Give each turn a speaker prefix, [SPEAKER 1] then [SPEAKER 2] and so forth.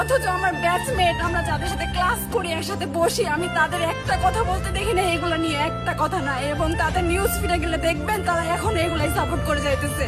[SPEAKER 1] অথচ আমার ব্যাচমেট আমরা যাদের সাথে ক্লাস করি, একসাথে বসি, আমি তাদের একটা কথা বলতে দেখি না, এগুলো নিয়ে একটা কথা না এবং তাদের নিউজ ফিরে গেলে দেখবেন তারা এখন এগুলাই সাপোর্ট করে যাইতেছে।